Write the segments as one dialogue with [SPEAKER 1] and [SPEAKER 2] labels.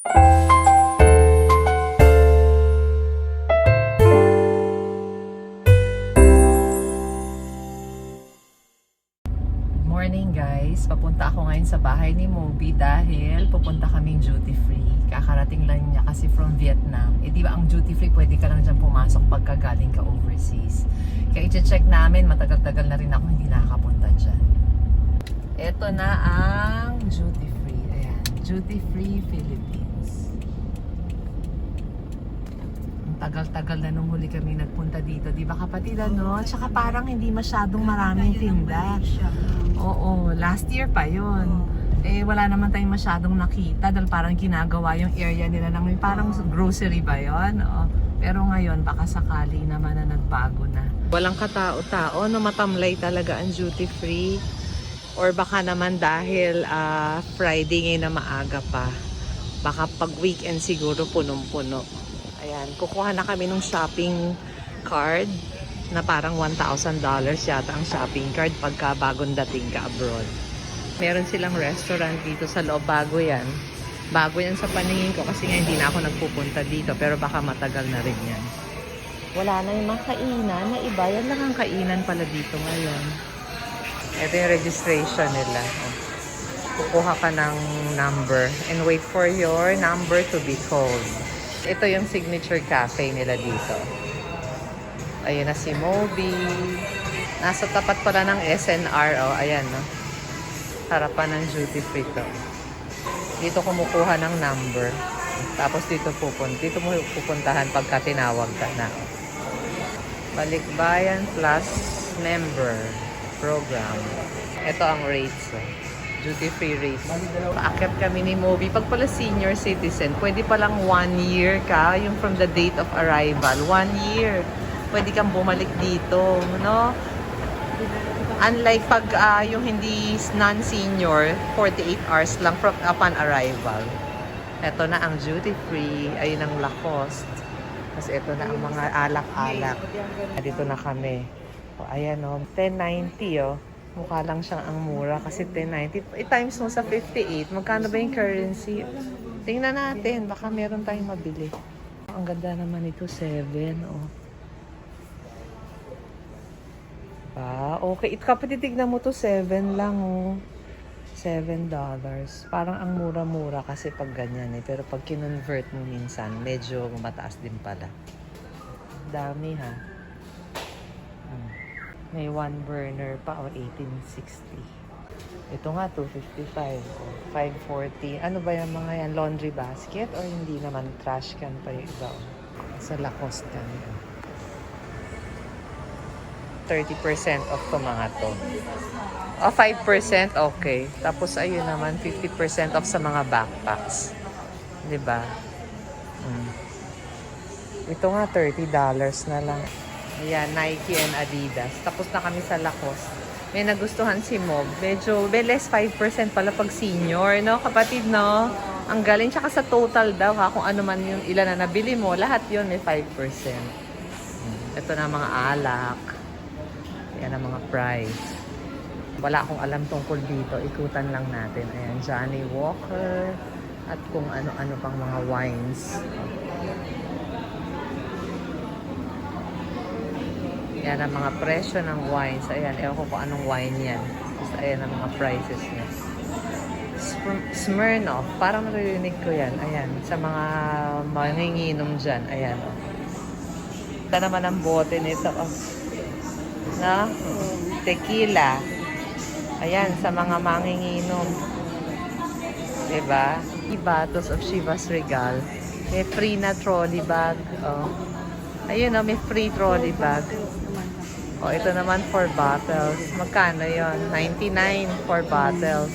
[SPEAKER 1] Morning guys, papunta ako ngayon sa bahay ni Moby dahil pupunta kaming duty free. Kakarating lang niya kasi from Vietnam. Eh di ba ang duty free pwede ka lang dyan pumasok pagka galing ka overseas. Kaya i-check namin, matagal-tagal na rin ako hindi nakakapunta dyan. Ito na ang duty free. Ayan, duty free Philippines. Ang tagal-tagal na nung huli kami nagpunta dito. Di ba kapatid ano? Tsaka parang hindi masyadong maraming tinda. Oo, last year pa yun. Eh, wala naman tayong masyadong nakita dahil parang ginagawa yung area nila ng may parang grocery ba yun? Oo. Pero ngayon, baka sakali naman na nagbago na. Walang katao-tao, no matamlay talaga ang duty free. Or baka naman dahil ah, Friday ngayon na maaga pa. Baka pag weekend siguro punong-puno. Ayan, kukuha na kami ng shopping card na parang $1,000 yata ang shopping card pagka bagong dating ka abroad. Meron silang restaurant dito sa loob. Bago yan. Bago yan sa paningin ko kasi nga hindi na ako nagpupunta dito pero baka matagal na rin yan. Wala na yung mga kainan na iba. Yan lang ang kainan pala dito ngayon. Ito yung registration nila. Kukuha ka ng number and wait for your number to be called. Ito yung signature cafe nila dito. Ayun na si Moby. Nasa tapat pala ng SNR. Oh, ayan, no? Harapan ng duty free to. Dito kumukuha ng number. Tapos dito pupunta. Dito mo pupuntahan pagka tinawag ka na. Balikbayan plus member program. Ito ang rates. Oh. Duty free rates. Paakit kami ni Moby. Pag pala senior citizen, pwede palang one year ka, yung from the date of arrival. One year. Pwede kang bumalik dito, no? Unlike pag ah, yung hindi non-senior, 48 hours lang from upon arrival. Ito na ang duty free, ayun ang Lacoste. Kasi ito na ang mga alak-alak. Dito na kami. O, ayan o, 1090 o. Mukha lang siyang ang mura kasi 1090. I-times mo sa 58. Magkano ba yung currency? Tingnan natin. Baka meron tayong mabili. Ang ganda naman ito. 7. Oh. Ah, okay. Kapatid, tignan mo to 7 lang oh. 7 dollars. Parang ang mura-mura kasi pag ganyan eh. Pero pag kinonvert mo minsan, medyo mataas din pala. Dami ha. Hmm. May one burner pa o 1860. Ito nga 255 o 540. Ano ba yung mga yan? Laundry basket o hindi naman trash can pa yung iba? oh. Sa Lacoste yan. 30% off to mga to. O 5% okay. Tapos ayun naman 50% off sa mga backpacks. ba? Mm. Ito nga $30 na lang. Ayan, Nike and Adidas. Tapos na kami sa Lacoste. May nagustuhan si Mob. Medyo, less 5% pala pag senior, no? Kapatid, no? Ang galing. Tsaka sa total daw, ha? Kung ano man yung ilan na nabili mo, lahat yon may 5%. Mm. Ito na mga alak. Yan ang mga price. Wala akong alam tungkol dito. Ikutan lang natin. Ayan, Johnny Walker. At kung ano-ano pang mga wines. Yan ang mga presyo ng wines. Ayan, ewan ko kung anong wine yan. Basta ayan ang mga prices niya. Sm- Smirnoff. Parang naririnig ko yan. Ayan, sa mga manginginom dyan. Ayan. Oh. Ito naman ang bote nito. Oh. Na? Tequila. Ayan, sa mga manginginom. Diba? Ibatos of Shivas Regal. May free na trolley bag. Oh. Ayun oh, may free trolley bag. Oh, ito naman for bottles. Magkano yon? 99 for bottles.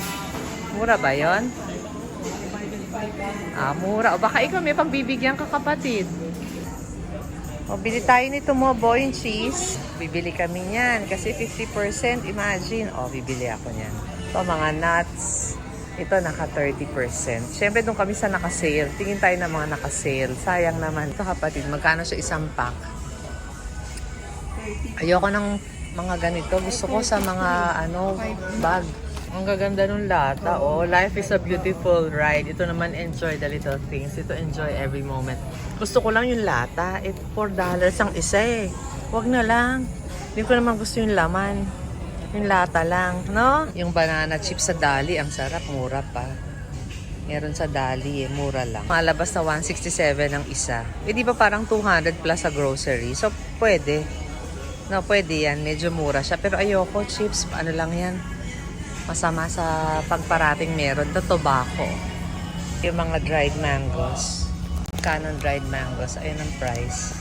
[SPEAKER 1] Mura ba yon? Ah, mura. O baka ikaw may pagbibigyan ka kapatid. O, bili tayo nito mo, boy cheese. Bibili kami niyan kasi 50%. Imagine. O, bibili ako niyan. Ito, mga nuts. Ito, naka 30%. Siyempre, doon kami sa naka-sale. Tingin tayo ng mga naka-sale. Sayang naman. Ito, kapatid, magkano siya isang pack? Ayoko ng mga ganito. Gusto ko sa mga, ano, bag. Ang gaganda nung lata. Oh, life is a beautiful ride. Ito naman, enjoy the little things. Ito, enjoy every moment. Gusto ko lang yung lata. It $4 ang isa eh. Huwag na lang. Hindi ko naman gusto yung laman. Yung lata lang, no? Yung banana chips sa Dali, ang sarap. Mura pa. Meron sa Dali eh, mura lang. Malabas na 167 ang isa. Eh di ba parang 200 plus sa grocery? So, pwede. No, pwede yan. Medyo mura siya. Pero ayoko, chips. Ano lang yan? Masama sa pagparating meron. The tobacco. Yung mga dried mangoes. Canon dried mangoes. Ayun ang price.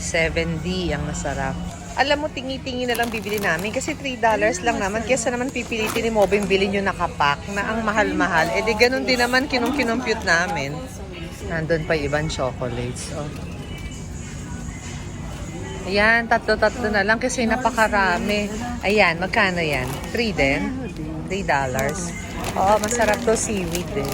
[SPEAKER 1] 7D ang masarap. Alam mo, tingi-tingi na lang bibili namin kasi $3 lang naman. Kesa naman pipilitin ni Mobing bilhin yung nakapack na ang mahal-mahal. Eh di ganun din naman kinong-kinompute namin. Nandun pa ibang chocolates. Oh. Ayan, tatlo-tatlo na lang kasi napakarami. Ayan, magkano yan? 3 din? 3 dollars. Oo, masarap to seaweed eh.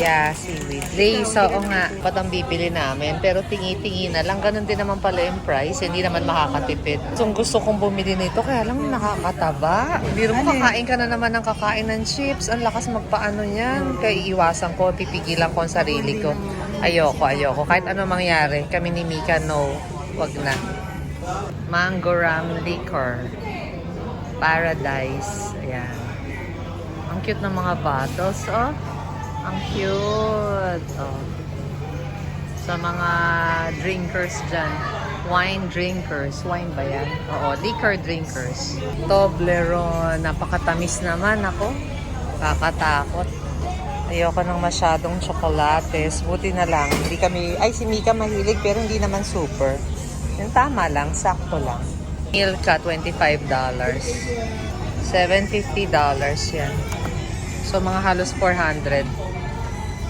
[SPEAKER 1] Yeah, seaweed. Lace, oo nga. Ba't ang bibili namin? Pero tingi-tingi na lang. Ganun din naman pala yung price. Hindi naman makakatipid. Kung gusto kong bumili nito, kaya lang nakakataba. Biro mo, kakain ka na naman ng kakain ng chips. Ang lakas magpaano yan. Kaya iiwasan ko, pipigilan ko ang sarili ko. Ayoko, ayoko. Kahit ano mangyari, kami ni Mika, no. Wag na. Mango ram liquor. Paradise. Ayan. Ang cute ng mga bottles, oh. Ang cute. Oh. Sa mga drinkers dyan. Wine drinkers. Wine ba yan? Oo, liquor drinkers. Toblerone. Napakatamis naman ako. Kakatakot. Ayoko ng masyadong tsokolates. Buti na lang. Hindi kami, ay si Mika mahilig pero hindi naman super. Yung tama lang, sakto lang. Milka, $25. $750 yan. So, mga halos 400.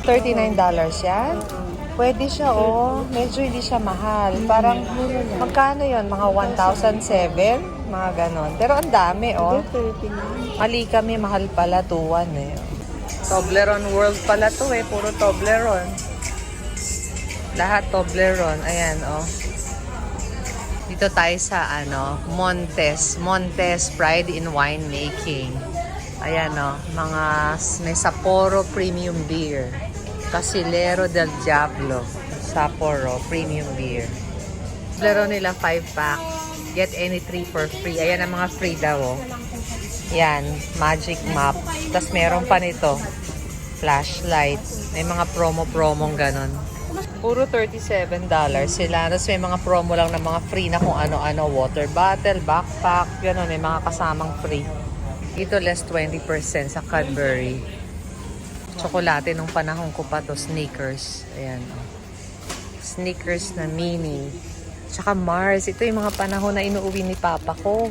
[SPEAKER 1] $39 yan? Pwede siya, oh. Medyo hindi siya mahal. Parang, magkano yon Mga 1,007? Mga ganon. Pero ang dami, oh. Mali kami, mahal pala. 2,1 eh. Toblerone World pala to eh. Puro Toblerone. Lahat Toblerone. Ayan, oh. Dito tayo sa ano, Montes. Montes Pride in Winemaking. Ayan o, mga may Sapporo Premium Beer. Casilero del Diablo. Sapporo Premium Beer. Laro nila 5 pack. Get any 3 for free. Ayan ang mga free daw oh. Yan, magic map. Tapos meron pa nito. Flashlight. May mga promo-promong ganon. Puro $37 sila. Tapos may mga promo lang ng mga free na kung ano-ano. Water bottle, backpack, gano'n. May mga kasamang free. Dito less 20% sa Cadbury. Tsokolate nung panahon ko pa to. Sneakers. Ayan. Oh. Sneakers na mini. Tsaka Mars. Ito yung mga panahon na inuuwi ni Papa ko.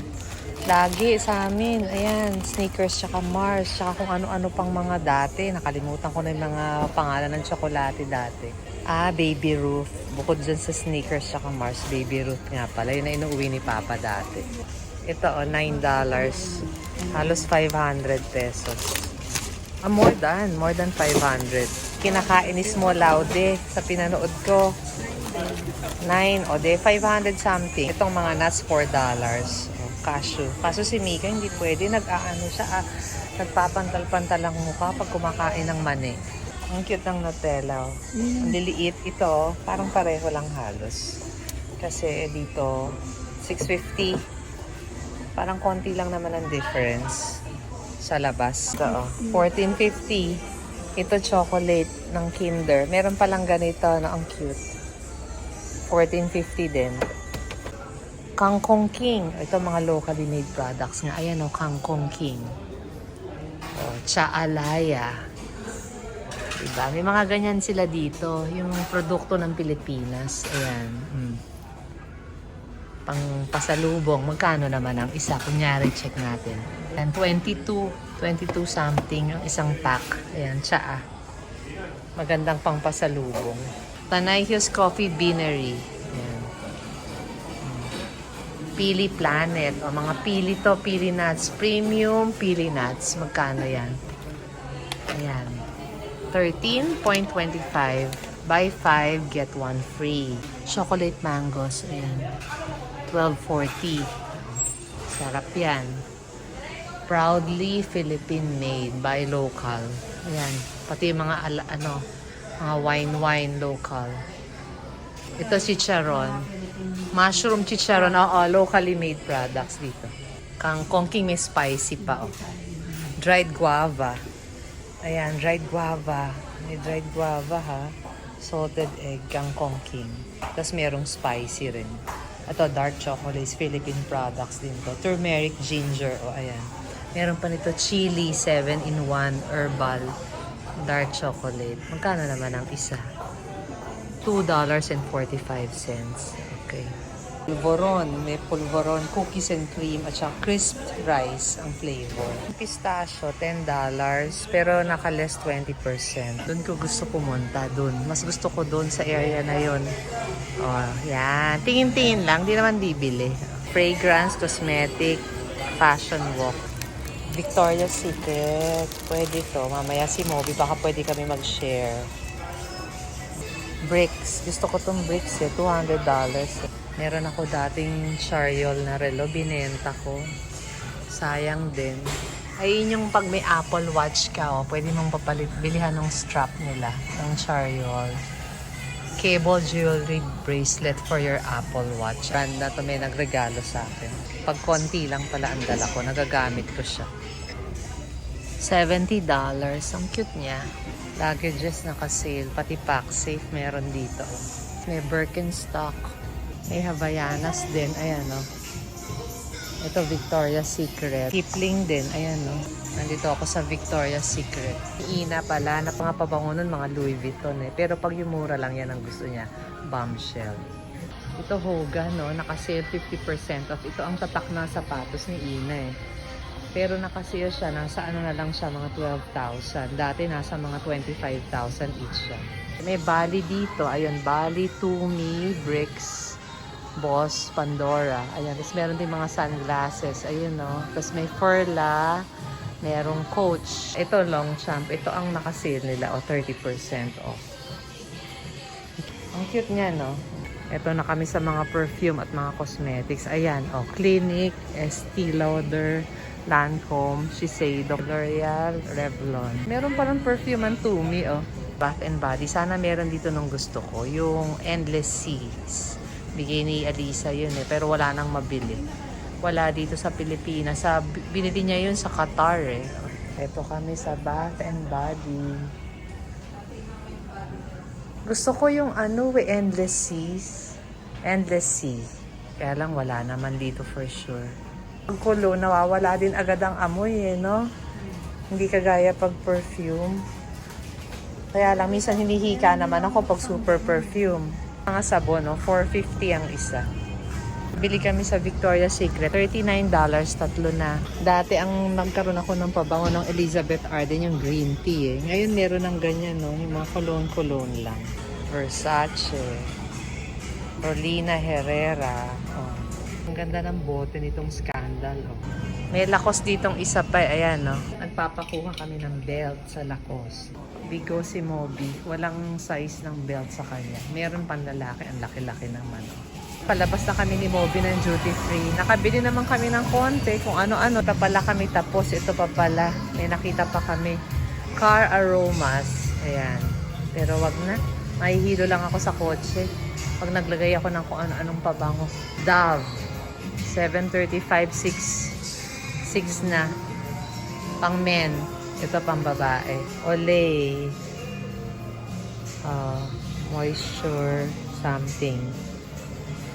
[SPEAKER 1] Lagi sa amin. Ayan, sneakers tsaka Mars. Tsaka kung ano-ano pang mga dati. Nakalimutan ko na yung mga pangalan ng tsokolate dati. Ah, Baby Ruth. Bukod dyan sa sneakers tsaka Mars, Baby Ruth nga pala. Yun na inuuwi ni Papa dati. Ito, oh, $9. Halos 500 pesos. Ah, more than. More than 500. Kinakain ni Small Laude sa pinanood ko. 9 o de 500 something. Itong mga nuts, $4. Oh, cashew. Kaso si Mika hindi pwede. Nag-aano siya. Ah, nagpapantal-pantal ang mukha pag kumakain ng mani. Ang cute ng Nutella. oh. Ang liliit. Ito, parang pareho lang halos. Kasi dito, 650. Parang konti lang naman ang difference sa labas. Ito, oh, 1450. Ito chocolate ng Kinder. Meron palang ganito na ang cute. 1450 din. Kangkong King. Ito mga locally made products nga. Ayan o, Kangkong King. O, Chaalaya. Diba? May mga ganyan sila dito. Yung produkto ng Pilipinas. Ayan. Mm. Pang pasalubong. Magkano naman ang isa? Kunyari, check natin. Ayan, 22. 22 something ang isang pack. Ayan, tsaa. Magandang pang pasalubong. Tanay Hughes Coffee Beanery. Ayan. Pili Planet. O mga pili to, pili nuts. Premium pili nuts. Magkano yan? Ayan. 13.25. Buy 5, get 1 free. Chocolate mangoes. Ayan. 12.40. Sarap yan. Proudly Philippine made by local. Ayan. Pati mga ala- ano, mga wine-wine local. Ito si Charon. Mushroom chicharon. Oo, locally made products dito. Kangkong king may spicy pa. Oh. Dried guava. Ayan, dried guava. May dried guava ha. Salted egg, kangkong king. Tapos merong spicy rin. Ito, dark chocolates, Philippine products din to. Turmeric, ginger, o oh, ayan. Meron pa nito chili, 7-in-1, herbal, dark chocolate. Magkano naman ang isa? $2.45. Okay. Pulveron, may pulveron, cookies and cream, at saka crisped rice ang flavor. Pistachio, $10, pero naka-less 20%. Doon ko gusto pumunta, doon. Mas gusto ko doon sa area na yon. Oh, yan. Tingin-tingin lang, di naman bibili. Fragrance, cosmetic, fashion walk. Victoria's Secret. Pwede to. Mamaya si Moby, baka pwede kami mag-share. Bricks. Gusto ko tong bricks eh. $200. Meron ako dating chariol na relo. Binenta ko. Sayang din. Ayun yung pag may Apple Watch ka, oh, pwede mong papalit, bilihan ng strap nila, ng chariol. Cable jewelry bracelet for your Apple Watch. Ganda to may nagregalo sa akin. Pag konti lang pala ang dala ko, nagagamit ko siya. $70. Ang cute niya. Luggages naka-sale. Pati pack safe meron dito. May Birkenstock. May Havaianas din. Ayan o. Ito Victoria's Secret. Kipling din. Ayan o. Nandito ako sa Victoria's Secret. Ina pala. Na mga pabango nun, mga Louis Vuitton eh. Pero pag yung mura lang yan ang gusto niya. Bombshell. Ito Hoga, no? Naka-sale 50% off. Ito ang tatak na sapatos ni Ina eh. Pero nakasale siya, nasa ano na lang siya, mga 12,000. Dati nasa mga 25,000 each siya. May Bali dito. Ayun, Bali, Tumi, Bricks, Boss, Pandora. Ayan, tapos meron din mga sunglasses. Ayun, no? Tapos may Furla, merong Coach. Ito, Long Champ. Ito ang nakasale nila, o 30% off. Ang cute niya, no? Ito na kami sa mga perfume at mga cosmetics. Ayan, oh, Clinique, Estee Lauder, Lancome, Shiseido, L'Oreal, Revlon. Meron pa ng perfume ang Tumi, oh. Bath and Body. Sana meron dito nung gusto ko. Yung Endless Seas. Bigay ni Alisa yun eh. Pero wala nang mabili. Wala dito sa Pilipinas. Sa, binili niya yun sa Qatar eh. Ito kami sa Bath and Body. Gusto ko yung ano eh, Endless Seas. Endless Sea. Kaya lang wala naman dito for sure. Pag kulo, nawawala din agad ang amoy eh, no? Hindi kagaya pag perfume. Kaya lang, minsan hinihika naman ako pag super perfume. Mga sabon, no? 450 ang isa. Bili kami sa Victoria's Secret. $39, tatlo na. Dati ang nagkaroon ako ng pabango ng Elizabeth Arden, yung green tea eh. Ngayon meron ng ganyan, no? Yung mga cologne-cologne lang. Versace. Rolina Herrera. Oh. Ang ganda ng bote nitong scandal. Oh. May lakos ditong isa pa. Ayan, no? Nagpapakuha kami ng belt sa lakos. Bigo si Moby. Walang size ng belt sa kanya. Meron pang lalaki. Ang laki-laki naman. Oh. Palabas na kami ni Moby ng duty free. Nakabili naman kami ng konti. Kung ano-ano. Ta pala kami tapos. Ito pa pala. May nakita pa kami. Car aromas. Ayan. Pero wag na. Mahihilo lang ako sa kotse. Pag naglagay ako ng kung ano-anong pabango. Dove. 735 6 6 na. Pang men. Ito pang babae. Olay. Uh, moisture something.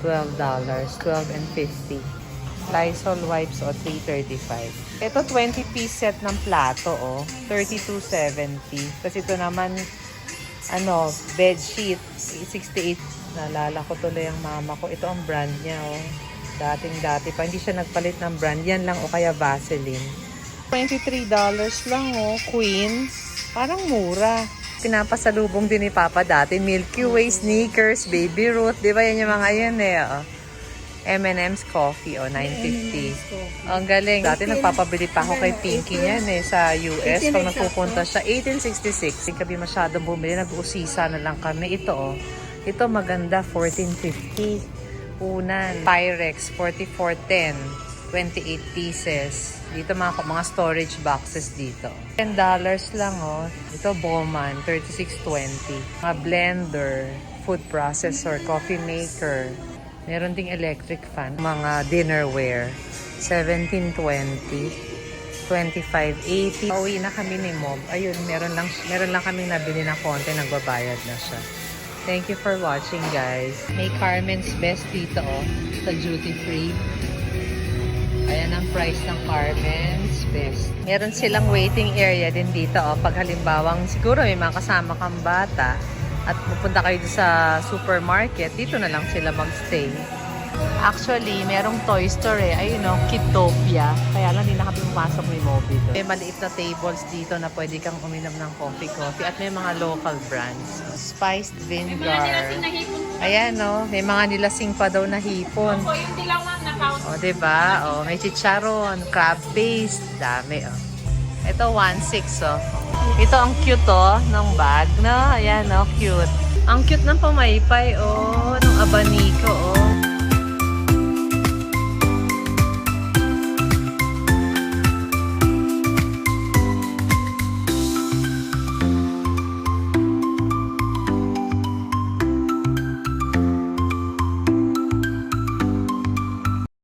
[SPEAKER 1] $12. 12 and 50. Lysol wipes o 335. Ito 20 piece set ng plato o 32.70. Tapos ito naman ano, bed sheet 68. Naalala ko tuloy ang mama ko. Ito ang brand niya oh. Dating dati pa. Hindi siya nagpalit ng brand. Yan lang o kaya Vaseline. $23 lang oh. Queen. Parang mura. Pinapasalubong din ni Papa dati. Milky Way, sneakers, baby Ruth. Di ba yan yung mga yan eh. Oh. M&M's coffee o 950. Ang galing. Dati nagpapabili pa ako kay Pinky niyan eh sa US pag nagpupunta siya 1866. Hindi kami masyadong bumili, nag-usisa na lang kami. Ito oh. Ito maganda 1450. Unan. Pyrex 4410. 28 pieces. Dito mga, mga storage boxes dito. $10 lang oh. Ito Bowman, 36.20. Mga blender, food processor, coffee maker. Meron ding electric fan. Mga dinnerware, 17.20. 25.80. Pauwi na kami ni Mom. Ayun, meron lang, meron lang kaming nabili na konti, nagbabayad na siya. Thank you for watching, guys. May Carmen's Best dito, oh, sa duty free. Ayan ang price ng Carmen's Best. Meron silang waiting area din dito, oh, pag halimbawang siguro may mga kasama kang bata at pupunta kayo sa supermarket, dito na lang sila magstay. Actually, merong toy store eh. Ayun o, Kitopia. Kaya lang, di na kami pumasok Moby doon. May maliit na tables dito na pwede kang uminom ng coffee-coffee. At may mga local brands. Spiced vinegar. Ayan o, may mga nilasing pa daw na hipon.
[SPEAKER 2] Opo, yung dilaw ma'am na count.
[SPEAKER 1] O, diba? O, may chicharon, crab paste. Dami o. Ito, 1.6 o. Ito ang cute o, ng bag. No? Ayan o, cute. Ang cute ng pamaypay o, ng abaniko o.